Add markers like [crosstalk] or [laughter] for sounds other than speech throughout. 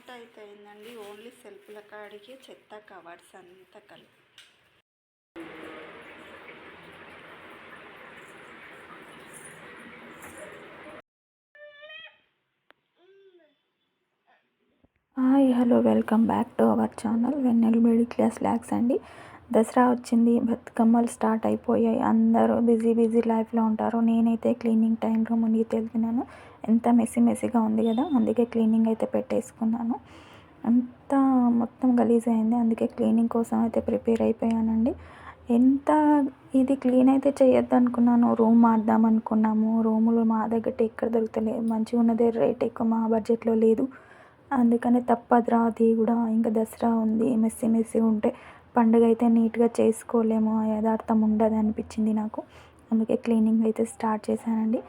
మూట అయితే అయిందండి ఓన్లీ సెల్ఫ్ల కాడికి చెత్త కవర్స్ అంతా కలిపి. Hi hello welcome back to our channel Vennela middle class lakhs అండి. దసరా వచ్చింది బతుకమ్మలు స్టార్ట్ అయిపోయాయి. అందరూ బిజీ బిజీ లైఫ్లో ఉంటారు. నేనైతే క్లీనింగ్ టైంలో మునిగి తేలుతున్నాను. ఎంత మెస్సీ మెస్సీగా ఉంది కదా అందుకే క్లీనింగ్ అయితే పెట్టేసుకున్నాను. అంతా మొత్తం గలీజ్ అయింది అందుకే క్లీనింగ్ కోసం అయితే ప్రిపేర్ అయిపోయానండి. ఎంత ఇది క్లీన్ అయితే చేయొద్దు అనుకున్నాను రూమ్ మార్దాం అనుకున్నాము. రూములు మా దగ్గర ఎక్కడ దొరుకుతలేదు మంచిగా ఉన్నదే రేట్ ఎక్కువ మా బడ్జెట్లో లేదు. అందుకని తప్పదురా అది కూడా. ఇంకా దసరా ఉంది మెస్సీ మెస్సీ ఉంటే పండుగ అయితే నీట్గా చేసుకోలేము యదార్థం యథార్థం ఉండదు అనిపించింది నాకు. అందుకే క్లీనింగ్ అయితే స్టార్ట్ చేశానండి.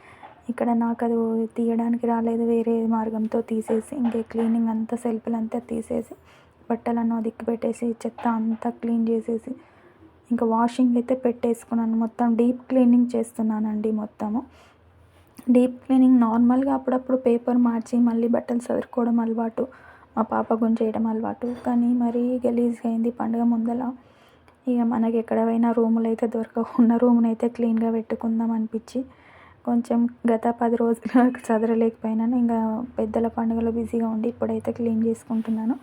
ఇక్కడ నాకు అది తీయడానికి రాలేదు వేరే మార్గంతో తీసేసి ఇంకే క్లీనింగ్ అంతా సెల్ఫ్లు అంతా తీసేసి బట్టలను దిక్కు పెట్టేసి చెత్త అంతా క్లీన్ చేసేసి ఇంకా వాషింగ్ అయితే పెట్టేసుకున్నాను. మొత్తం డీప్ క్లీనింగ్ చేస్తున్నానండి మొత్తము. డీప్ క్లీనింగ్ నార్మల్గా అప్పుడప్పుడు పేపర్ మార్చి మళ్ళీ బట్టలు సదురుకోవడం అలవాటు. మా పాప గురించి చేయడం అలవాటు. కానీ మరీ గలీజ్గా అయింది. పండుగ ముందల ఇక మనకి ఎక్కడైనా రూములు అయితే దొరకకుండా రూమ్ని అయితే క్లీన్గా పెట్టుకుందాం అనిపించి కొంచెం గత పది రోజులు [laughs] చదరలేకపోయినాను. ఇంకా పెద్దల పండుగలో బిజీగా ఉండి ఇప్పుడైతే క్లీన్ చేసుకుంటున్నాను.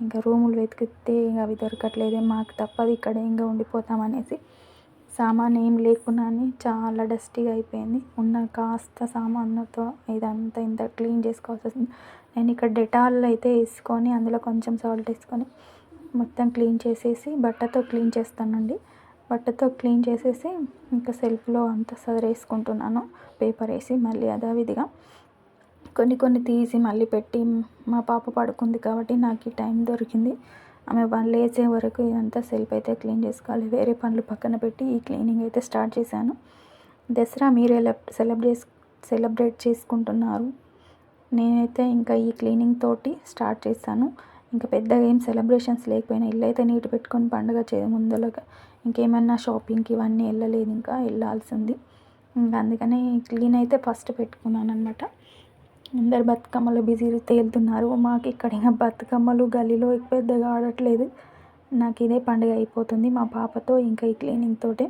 ఇంకా రూములు వెతికితే ఇంకా అవి దొరకట్లేదే. మాకు తప్పదు. ఇక్కడ ఇంకా ఉండిపోతాం అనేసి సామాన్ ఏం లేకున్నా చాలా డస్టీగా అయిపోయింది. ఉన్న కాస్త సామాన్లతో ఇదంతా ఇంత క్లీన్ చేసుకోవాల్సి వస్తుంది. నేను ఇక్కడ డెటాల్ అయితే వేసుకొని అందులో కొంచెం సాల్ట్ వేసుకొని మొత్తం క్లీన్ చేసేసి బట్టతో క్లీన్ చేస్తానండి. బట్టతో క్లీన్ చేసేసి ఇంకా సెల్ఫ్లో అంతా సదరేసుకుంటున్నాను పేపర్ వేసి మళ్ళీ అదావిధిగా. కొన్ని కొన్ని తీసి మళ్ళీ పెట్టి మా పాప పడుకుంది కాబట్టి నాకు ఈ టైం దొరికింది. ఆమె వాళ్ళు లేచే వరకు ఇదంతా సెల్ఫ్ అయితే క్లీన్ చేసుకోవాలి. వేరే పనులు పక్కన పెట్టి ఈ క్లీనింగ్ అయితే స్టార్ట్ చేశాను. దసరా మీరు ఎలా సెలబ్రేట్ సెలబ్రేట్ చేసుకుంటున్నారు? నేనైతే ఇంకా ఈ క్లీనింగ్ తోటి స్టార్ట్ చేశాను. ఇంకా పెద్దగా ఏం సెలబ్రేషన్స్ లేకపోయినా ఇల్లు అయితే నీట్ పెట్టుకొని పండుగ చే ముందరగా ఇంకేమన్నా షాపింగ్కి ఇవన్నీ వెళ్ళలేదు ఇంకా వెళ్ళాల్సింది. ఇంకా అందుకనే క్లీన్ అయితే ఫస్ట్ పెట్టుకున్నాను అనమాట అందరు బతుకమ్మలు బిజీ తేలుతున్నారు. మాకు ఇక్కడ బతుకమ్మలు గల్లీలో పెద్దగా ఆడట్లేదు. నాకు ఇదే పండుగ అయిపోతుంది. మా పాపతో ఇంకా ఈ క్లీనింగ్ తోటే.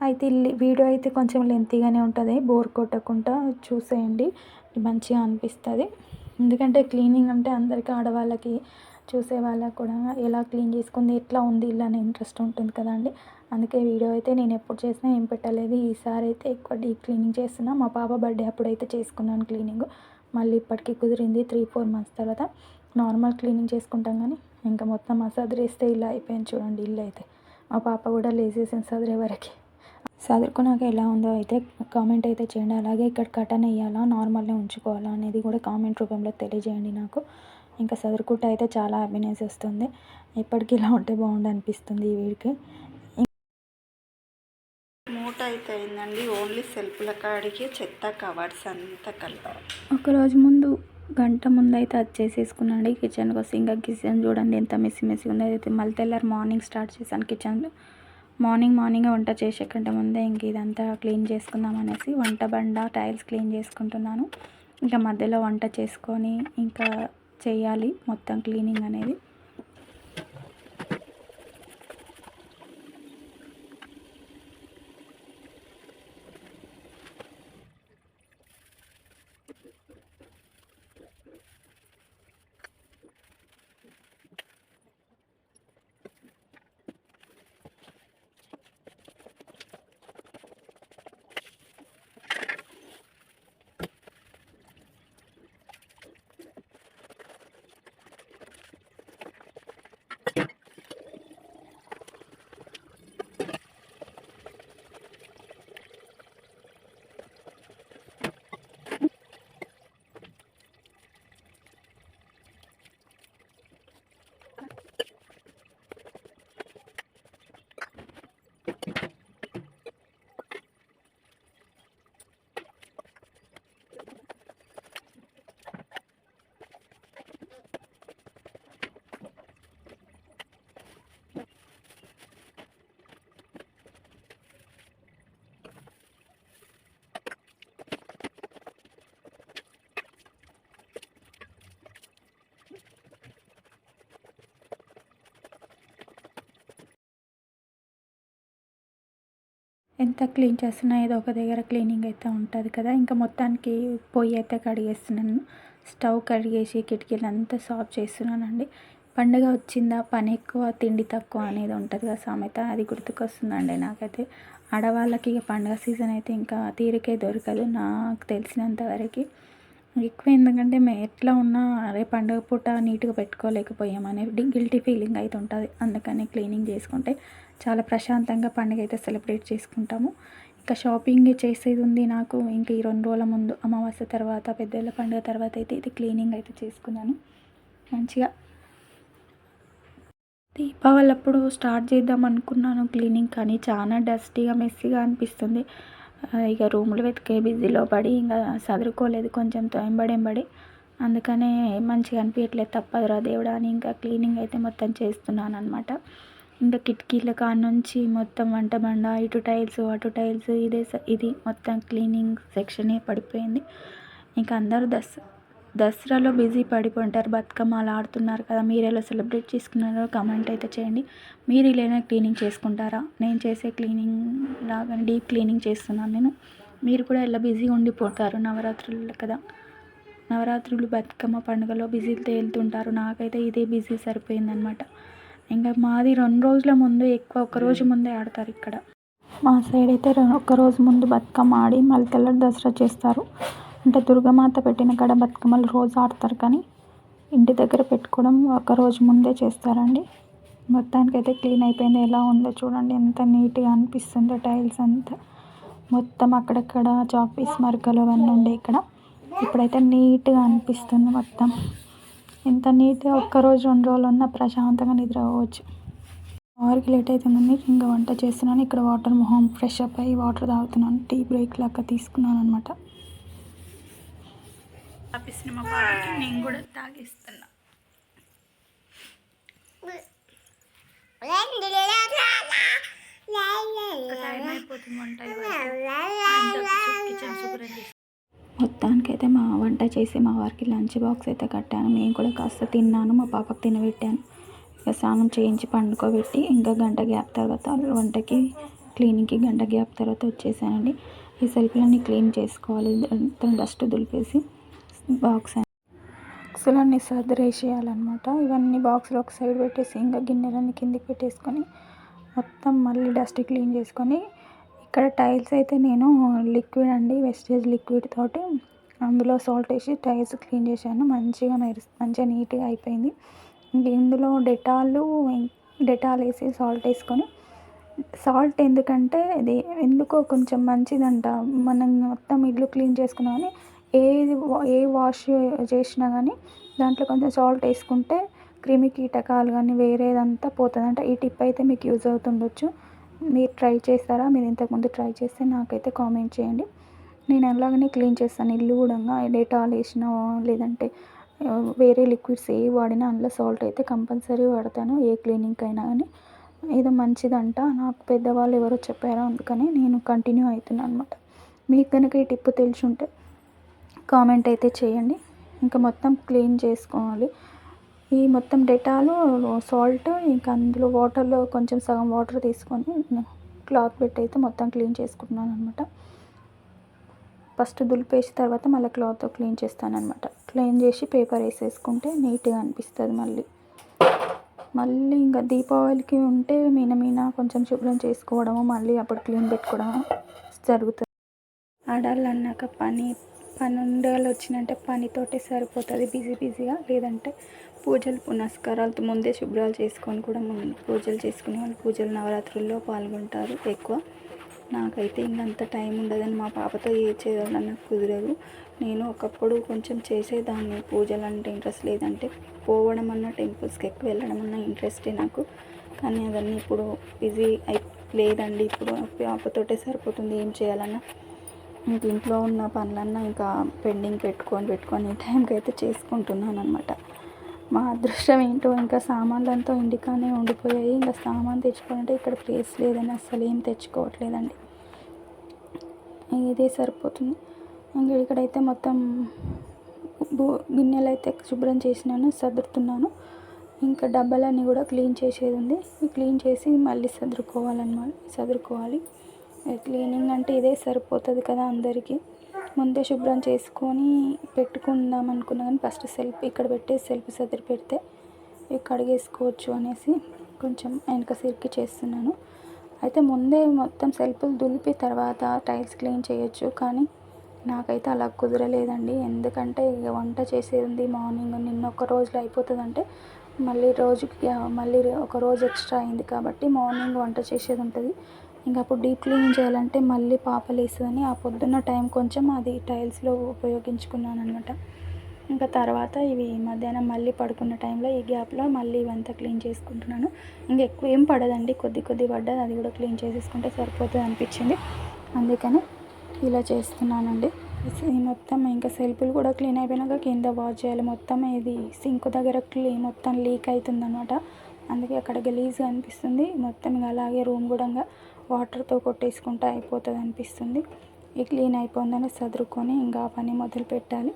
అయితే వీడియో అయితే కొంచెం లెంతీగానే ఉంటుంది. బోర్ కొట్టకుండా చూసేయండి. మంచిగా అనిపిస్తుంది. ఎందుకంటే క్లీనింగ్ అంటే అందరికీ ఆడవాళ్ళకి చూసే వాళ్ళకి కూడా ఎలా క్లీన్ చేసుకుంది ఎట్లా ఉంది ఇల్లు అనే ఇంట్రెస్ట్ ఉంటుంది కదండి. అందుకే వీడియో అయితే నేను ఎప్పుడు చేసినా ఏం పెట్టలేదు. ఈసారి అయితే ఎక్కువ డీప్ క్లీనింగ్ చేస్తున్నా. మా పాప బర్త్డే అప్పుడైతే చేసుకున్నాను క్లీనింగ్. మళ్ళీ ఇప్పటికీ కుదిరింది త్రీ ఫోర్ మంత్స్ తర్వాత. నార్మల్ క్లీనింగ్ చేసుకుంటాం కానీ ఇంకా మొత్తం మా సదిరేస్తే ఇలా అయిపోయింది చూడండి ఇల్లు అయితే. మా పాప కూడా లేసేసింది సదిరే వరకు. చదువుకున్నాక ఎలా ఉందో అయితే కామెంట్ అయితే చేయండి. అలాగే ఇక్కడ కటన్ వేయాలా నార్మల్గా ఉంచుకోవాలా అనేది కూడా కామెంట్ రూపంలో తెలియజేయండి నాకు. ఇంకా చదువుకుంటే అయితే చాలా హ్యాపీనెస్ వస్తుంది. ఎప్పటికీ ఇలా ఉంటే బాగుండు అనిపిస్తుంది ఈ వీడికి మూట అయితే అయిందండి ఓన్లీ సెల్ఫ్ల కాడికి చెత్త కవర్స్ అంతా కలిపి ఒకరోజు ముందు గంట ముందు అయితే అది చేసేసుకున్నాండి కిచెన్కి వస్తే ఇంకా కిచెన్ చూడండి ఎంత మెస్సి మెస్సి ఉందో. అయితే మళ్ళీ తెల్లారు మార్నింగ్ స్టార్ట్ చేశాను కిచెన్లో. మార్నింగ్ మార్నింగ్ వంట చేసే కంటే ముందే ఇంక ఇదంతా క్లీన్ చేసుకుందాం అనేసి వంట బండ టైల్స్ క్లీన్ చేసుకుంటున్నాను. ఇంకా మధ్యలో వంట చేసుకొని ఇంకా చేయాలి మొత్తం క్లీనింగ్ అనేది. ఎంత క్లీన్ చేస్తున్నా ఏదో ఒక దగ్గర క్లీనింగ్ అయితే ఉంటుంది కదా. ఇంకా మొత్తానికి పొయ్యి అయితే కడిగేస్తున్నాను. స్టవ్ కడిగేసి కిటికీలు అంతా సాఫ్ చేస్తున్నానండి. పండుగ వచ్చిందా? పని ఎక్కువ తిండి తక్కువ అనేది ఉంటుంది కదా సామెత. అది గుర్తుకొస్తుందండి నాకైతే. ఆడవాళ్ళకి ఇక పండుగ సీజన్ అయితే ఇంకా తీరికే దొరకదు. నాకు తెలిసినంత వరకు. ఎక్కువ ఎందుకంటే మేము ఎట్లా ఉన్నా అరే పండుగ పూట నీట్గా పెట్టుకోలేకపోయామనే గిల్టీ ఫీలింగ్ అయితే ఉంటుంది. అందుకని క్లీనింగ్ చేసుకుంటే చాలా ప్రశాంతంగా పండుగ అయితే సెలబ్రేట్ చేసుకుంటాము. ఇంకా షాపింగ్ చేసేది ఉంది నాకు. ఇంకా ఈ రెండు రోజుల ముందు అమావాస్య తర్వాత పెద్దల పండుగ తర్వాత అయితే ఇది క్లీనింగ్ అయితే చేసుకున్నాను. మంచిగా దీపావళి అప్పుడు స్టార్ట్ చేద్దాం అనుకున్నాను క్లీనింగ్ కానీ చాలా డస్టీగా మెస్సీగా అనిపిస్తుంది. ఇక రూములు వెతికే బిజీలో పడి ఇంకా చదువుకోలేదు కొంచెం ఎంబడి ఎంబడి. అందుకనే మంచిగా అనిపించట్లేదు తప్పదురా దేవుడా అని ఇంకా క్లీనింగ్ అయితే మొత్తం చేస్తున్నాను అనమాట ఇంకా కిటికీల కాడ నుంచి మొత్తం వంట బండ ఇటు టైల్స్ అటు టైల్స్ ఇదే ఇది మొత్తం క్లీనింగ్ సెక్షనే పడిపోయింది. ఇంకా అందరూ దస్ దసరాలో బిజీ పడిపోయింటారు అలా ఆడుతున్నారు కదా మీరు ఎలా సెలబ్రేట్ చేసుకున్నారో కమెంట్ అయితే చేయండి. మీరు ఇలానే క్లీనింగ్ చేసుకుంటారా? నేను చేసే క్లీనింగ్ లాగా డీప్ క్లీనింగ్ చేస్తున్నాను నేను. మీరు కూడా ఎలా బిజీ ఉండిపోతారు? నవరాత్రులు కదా. నవరాత్రులు బతుకమ్మ పండుగలో బిజీ తేలుతుంటారు నాకైతే ఇదే బిజీ సరిపోయిందనమాట ఇంకా మాది రెండు రోజుల ముందు ఎక్కువ ఒక రోజు ముందే ఆడతారు ఇక్కడ. మా సైడ్ అయితే ఒక రోజు ముందు బతుకమ్మ ఆడి మళ్ళీ తెల్లటి దసరా చేస్తారు. అంటే దుర్గమాత పెట్టిన కాడ బతుకమ్మలు రోజు ఆడతారు కానీ ఇంటి దగ్గర పెట్టుకోవడం ఒక రోజు ముందే చేస్తారండి. మొత్తానికైతే క్లీన్ అయిపోయింది. ఎలా ఉందో చూడండి. ఎంత నీట్గా అనిపిస్తుందో టైల్స్ అంతా. మొత్తం అక్కడక్కడ చాపీస్ మరకలు అవన్నీ ఉండే ఇక్కడ. ఇప్పుడైతే నీట్గా అనిపిస్తుంది మొత్తం. ఎంత నీట్గా ఒక్కరోజు రెండు రోజులు ఉన్నా ప్రశాంతంగా నిద్రపోవచ్చు. ఆరుకి లేట్ అవుతుందని ఇంకా వంట చేస్తున్నాను. ఇక్కడ వాటర్ మొహం ఫ్రెష్ అప్ అయ్యి వాటర్ తాగుతున్నాను. టీ బ్రేక్ లాగా తీసుకున్నాను అనమాట తాపిస్తున్న మా పాపకి నేను కూడా తాగిస్తున్నా. మొత్తానికైతే మా వంట చేసి మా వారికి లంచ్ బాక్స్ అయితే కట్టాను. మేము కూడా కాస్త తిన్నాను మా పాపకు తినబెట్టాను ఇక స్నానం చేయించి పండుకోబెట్టి ఇంకా గంట గ్యాప్ తర్వాత వంటకి క్లీనింగ్కి గంట గ్యాప్ తర్వాత వచ్చేసానండి. ఈ సెల్ఫ్లన్నీ క్లీన్ చేసుకోవాలి. డస్ట్ దులిపేసి బాక్స్ బాక్సులన్నీ సర్దిరేసేయాలన్నమాట ఇవన్నీ బాక్స్లో ఒక సైడ్ పెట్టేసి ఇంకా గిన్నెలన్నీ కిందికి పెట్టేసుకొని మొత్తం మళ్ళీ డస్ట్ క్లీన్ చేసుకొని ఇక్కడ టైల్స్ అయితే నేను లిక్విడ్ అండి వెస్టేజ్ లిక్విడ్ తోటి అందులో సాల్ట్ వేసి టైల్స్ క్లీన్ చేశాను. మంచిగా మెరిసి మంచిగా నీట్గా అయిపోయింది. ఇందులో డెటాలు డెటాల్ వేసి సాల్ట్ వేసుకొని సాల్ట్ ఎందుకంటే ఇది ఎందుకో కొంచెం మంచిదంట. మనం మొత్తం ఇల్లు క్లీన్ చేసుకున్నా కానీ ఏది ఏ వాష్ చేసినా కానీ దాంట్లో కొంచెం సాల్ట్ వేసుకుంటే క్రిమి కీటకాలు కానీ వేరేదంతా పోతుందంట. ఈ టిప్ అయితే మీకు యూజ్ అవుతుండొచ్చు. మీరు ట్రై చేస్తారా? మీరు ఇంతకుముందు ట్రై చేస్తే నాకైతే కామెంట్ చేయండి. నేను అలాగనే క్లీన్ చేస్తాను. ఇల్లు కూడా డేటాల్ వేసినా లేదంటే వేరే లిక్విడ్స్ ఏ వాడినా అందులో సాల్ట్ అయితే కంపల్సరీ వాడతాను. ఏ క్లీనింగ్ అయినా కానీ ఏదో మంచిదంట. నాకు పెద్దవాళ్ళు ఎవరో చెప్పారో అందుకని నేను కంటిన్యూ అవుతున్నాను అనమాట మీకు కనుక ఈ టిప్ తెలిసి ఉంటే కామెంట్ అయితే చేయండి. ఇంకా మొత్తం క్లీన్ చేసుకోవాలి. ఈ మొత్తం డెటాలు సాల్ట్ ఇంకా అందులో వాటర్లో కొంచెం సగం వాటర్ తీసుకొని క్లాత్ పెట్టి అయితే మొత్తం క్లీన్ చేసుకుంటున్నాను అనమాట ఫస్ట్ దులిపేసి తర్వాత మళ్ళీ క్లాత్ క్లీన్ చేస్తానమాట క్లీన్ చేసి పేపర్ వేసేసుకుంటే నీట్గా అనిపిస్తుంది మళ్ళీ. మళ్ళీ ఇంకా దీపావళికి ఉంటే మీన మీన కొంచెం శుభ్రం చేసుకోవడము మళ్ళీ అప్పుడు క్లీన్ పెట్టుకోవడం జరుగుతుంది. ఆడాలి అన్నాక పని ఉండేవాళ్ళు వచ్చినంటే పనితోటే సరిపోతుంది బిజీ బిజీగా. లేదంటే పూజలు పునస్కారాలతో ముందే శుభ్రాలు చేసుకొని కూడా ముందు పూజలు చేసుకునే వాళ్ళు పూజలు నవరాత్రుల్లో పాల్గొంటారు ఎక్కువ. నాకైతే ఇంకంత టైం ఉండదని మా పాపతో ఏ నాకు కుదరదు. నేను ఒకప్పుడు కొంచెం చేసేదాన్ని. పూజలు అంటే ఇంట్రెస్ట్ లేదంటే పోవడం అన్న టెంపుల్స్కి ఎక్కువ వెళ్ళడం అన్న ఇంట్రెస్టే నాకు. కానీ అవన్నీ ఇప్పుడు బిజీ అయి లేదండి. ఇప్పుడు పాపతోటే సరిపోతుంది ఏం చేయాలన్నా. ఇంక ఇంట్లో ఉన్న పనులన్నా ఇంకా పెండింగ్ పెట్టుకొని పెట్టుకొని టైంకి అయితే చేసుకుంటున్నాను అనమాట మా అదృష్టం ఏంటో ఇంకా సామాన్లంతా ఇంటికానే ఉండిపోయాయి. ఇంకా సామాన్ తెచ్చుకోవాలంటే ఇక్కడ ప్లేస్ లేదని అసలు ఏం తెచ్చుకోవట్లేదండి. ఇదే సరిపోతుంది. ఇంకా ఇక్కడైతే మొత్తం బో గిన్నెలు అయితే శుభ్రం చేసినాను సదురుతున్నాను. ఇంకా డబ్బాలన్నీ కూడా క్లీన్ చేసేది ఉంది. క్లీన్ చేసి మళ్ళీ సదురుకోవాలన్నమాట సదురుకోవాలి. క్లీనింగ్ అంటే ఇదే సరిపోతుంది కదా అందరికీ. ముందే శుభ్రం చేసుకొని పెట్టుకుందాం అనుకున్నా కానీ ఫస్ట్ సెల్ఫ్ ఇక్కడ పెట్టే సెల్ఫ్ సదిరి పెడితే కడిగేసుకోవచ్చు అనేసి కొంచెం వెనక సిరికి చేస్తున్నాను. అయితే ముందే మొత్తం సెల్ఫ్లు దులిపి తర్వాత టైల్స్ క్లీన్ చేయొచ్చు కానీ నాకైతే అలా కుదరలేదండి. ఎందుకంటే ఇక వంట చేసేది మార్నింగ్ నిన్న ఒక రోజులో అయిపోతుందంటే మళ్ళీ రోజుకి మళ్ళీ ఒక రోజు ఎక్స్ట్రా అయింది కాబట్టి మార్నింగ్ వంట చేసేది ఉంటుంది. ఇంకా అప్పుడు డీప్ క్లీనింగ్ చేయాలంటే మళ్ళీ పాప లేస్తుందని ఆ పొద్దున్న టైం కొంచెం అది టైల్స్లో ఉపయోగించుకున్నాను అనమాట ఇంకా తర్వాత ఇవి మధ్యాహ్నం మళ్ళీ పడుకున్న టైంలో ఈ గ్యాప్లో మళ్ళీ ఇవంతా క్లీన్ చేసుకుంటున్నాను. ఇంకా ఎక్కువ ఏం పడదండి కొద్ది కొద్ది పడ్డది అది కూడా క్లీన్ చేసేసుకుంటే సరిపోతుంది అనిపించింది. అందుకని ఇలా చేస్తున్నానండి. మొత్తం ఇంకా సెల్ఫ్లు కూడా క్లీన్ అయిపోయినాక కింద వాష్ చేయాలి. మొత్తం ఇది సింక్ దగ్గర క్లీన్ మొత్తం లీక్ అవుతుంది అనమాట అందుకే అక్కడ గలీజ్గా అనిపిస్తుంది. మొత్తం ఇంకా అలాగే రూమ్ కూడా ఇంకా వాటర్తో కొట్టేసుకుంటే అయిపోతుంది అనిపిస్తుంది. ఈ క్లీన్ అయిపోయిందని సదురుకొని ఇంకా పని మొదలు పెట్టాలి.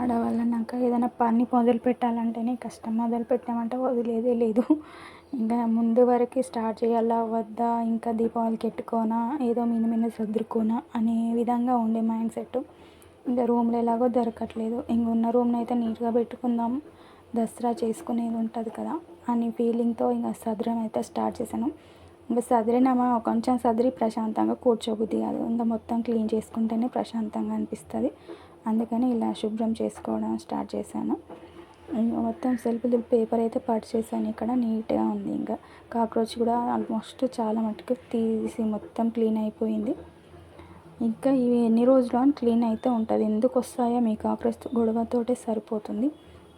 ఆడవాళ్ళన్నాక ఏదైనా పని మొదలు పెట్టాలంటేనే కష్టం. మొదలు పెట్టామంటే వదిలేదే లేదు. ఇంకా ముందు వరకు స్టార్ట్ చేయాలా? వద్దా? ఇంకా దీపావళికి ఎట్టుకోనా ఏదో మీద మీద సర్దుకోనా అనే విధంగా ఉండే మైండ్ సెట్. ఇంకా రూమ్లో ఎలాగో దొరకట్లేదు. ఇంక ఉన్న రూమ్ని అయితే నీట్గా పెట్టుకుందాం. దసరా చేసుకునేది ఉంటుంది కదా? అనే ఫీలింగ్తో ఇంకా సదరం అయితే స్టార్ట్ చేశాను. ఇంకా సదిరినామా కొంచెం సదిరి ప్రశాంతంగా కూర్చోబుద్ది కాదు. ఇంకా మొత్తం క్లీన్ చేసుకుంటేనే ప్రశాంతంగా అనిపిస్తుంది. అందుకని ఇలా శుభ్రం చేసుకోవడం స్టార్ట్ చేశాను. ఇంకా మొత్తం సెల్ఫ్ పేపర్ అయితే పర్చేసాను ఇక్కడ నీట్గా ఉంది ఇంకా. కాక్రోచ్ కూడా ఆల్మోస్ట్ చాలా మటుకు తీసి మొత్తం క్లీన్ అయిపోయింది. ఇంకా ఇవి ఎన్ని రోజులు అని క్లీన్ అయితే ఉంటుంది. ఎందుకు వస్తాయో మీ కాక్రోచ్ గొడవతోటే సరిపోతుంది.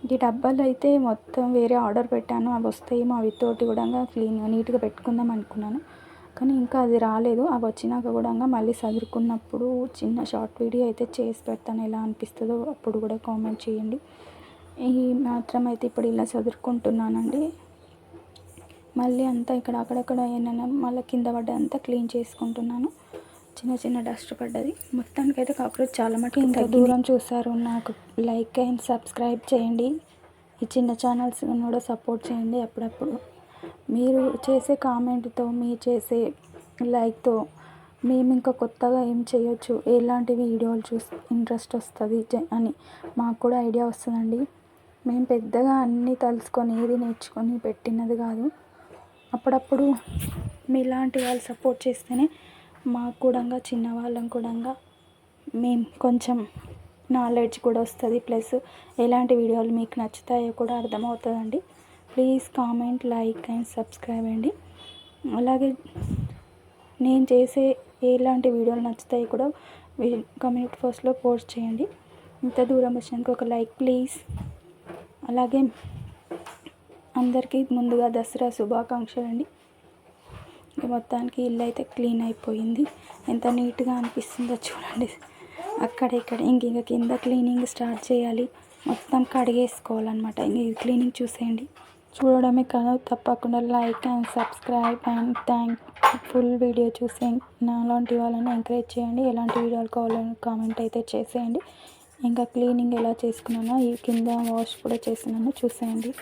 ఈ డబ్బాలు అయితే మొత్తం వేరే ఆర్డర్ పెట్టాను. అవి వస్తాయేమో అవి తోటి కూడా క్లీన్గా నీట్గా పెట్టుకుందాం అనుకున్నాను. కానీ ఇంకా అది రాలేదు. అవి వచ్చినాక కూడా మళ్ళీ చదువుకున్నప్పుడు చిన్న షార్ట్ వీడియో అయితే చేసి పెడతాను. ఎలా అనిపిస్తుందో అప్పుడు కూడా కామెంట్ చేయండి. ఈ మాత్రం అయితే ఇప్పుడు ఇలా చదువుకుంటున్నానండి మళ్ళీ అంతా ఇక్కడ అక్కడక్కడ ఏమైనా మళ్ళీ కింద పడ్డ అంతా క్లీన్ చేసుకుంటున్నాను. చిన్న చిన్న డస్ట్ పడ్డది. మొత్తానికి అయితే కాక్రోచ్ చాలా మటుకు ఇంత దూరం చూసారు నాకు లైక్ అండ్ సబ్స్క్రైబ్ చేయండి. ఈ చిన్న ఛానల్స్ కూడా సపోర్ట్ చేయండి అప్పుడప్పుడు. మీరు చేసే కామెంట్తో మీ చేసే లైక్తో మేము ఇంకా కొత్తగా ఏం చేయొచ్చు? ఎలాంటి వీడియోలు చూసి ఇంట్రెస్ట్ వస్తుంది అని మాకు కూడా ఐడియా వస్తుందండి. మేము పెద్దగా అన్నీ తలుసుకొని ఏది నేర్చుకొని పెట్టినది కాదు. అప్పుడప్పుడు మీలాంటి వాళ్ళు సపోర్ట్ చేస్తేనే మాకు కూడా చిన్నవాళ్ళం కూడా మేము కొంచెం నాలెడ్జ్ కూడా వస్తుంది. ప్లస్ ఎలాంటి వీడియోలు మీకు నచ్చుతాయో కూడా అర్థమవుతుందండి. Please comment like and subscribe అండి. అలాగే నేను చేసే ఎలాంటి వీడియోలు నచ్చుతాయి కూడా కమ్యూనిటీ పోస్ట్లో పోస్ట్ చేయండి. ఇంత దూరం వచ్చినందుకు ఒక లైక్ ప్లీజ్ అలాగే అందరికీ ముందుగా దసరా శుభాకాంక్షలు అండి మొత్తానికి ఇల్లు అయితే క్లీన్ అయిపోయింది. ఎంత నీట్గా అనిపిస్తుందో చూడండి. అక్కడ ఇక్కడ. ఇంక ఇంక కింద క్లీనింగ్ స్టార్ట్ చేయాలి. మొత్తం కడిగేసుకోవాలన్నమాట. ఇంక క్లీనింగ్ చూసేయండి. చూడడమే కాదు తప్పకుండా like and subscribe and thank full video చూసే నాలాంటి వాళ్ళని ఎంకరేజ్ చేయండి. ఎలాంటి వీడియోలు కావాలని కామెంట్ అయితే చేసేయండి. ఇంకా క్లీనింగ్ ఎలా చేసుకున్నానో ఈ కింద వాష్ కూడా చేసినాను చూసేయండి.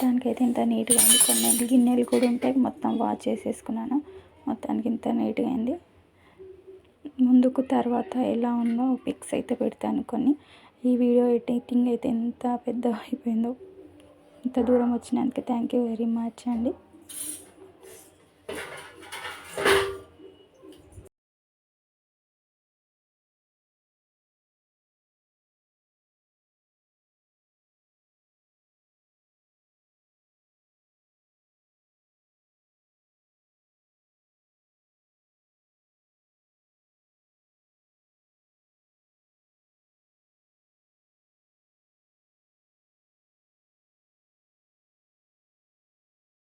మొత్తానికి అయితే ఇంత నీట్గా అయింది కొన్ని గిన్నెలు కూడా ఉంటాయి. మొత్తం వాష్ చేసేసుకున్నాను. మొత్తానికి ఇంత నీట్గా అయింది. ముందుకు తర్వాత ఎలా ఉందో పిక్స్ అయితే పెడతాను కొన్ని. ఈ వీడియో ఎడిటింగ్ అయితే ఎంత పెద్ద అయిపోయిందో ఇంత దూరం వచ్చినందుకు థ్యాంక్ యూ వెరీ మచ్ అండి.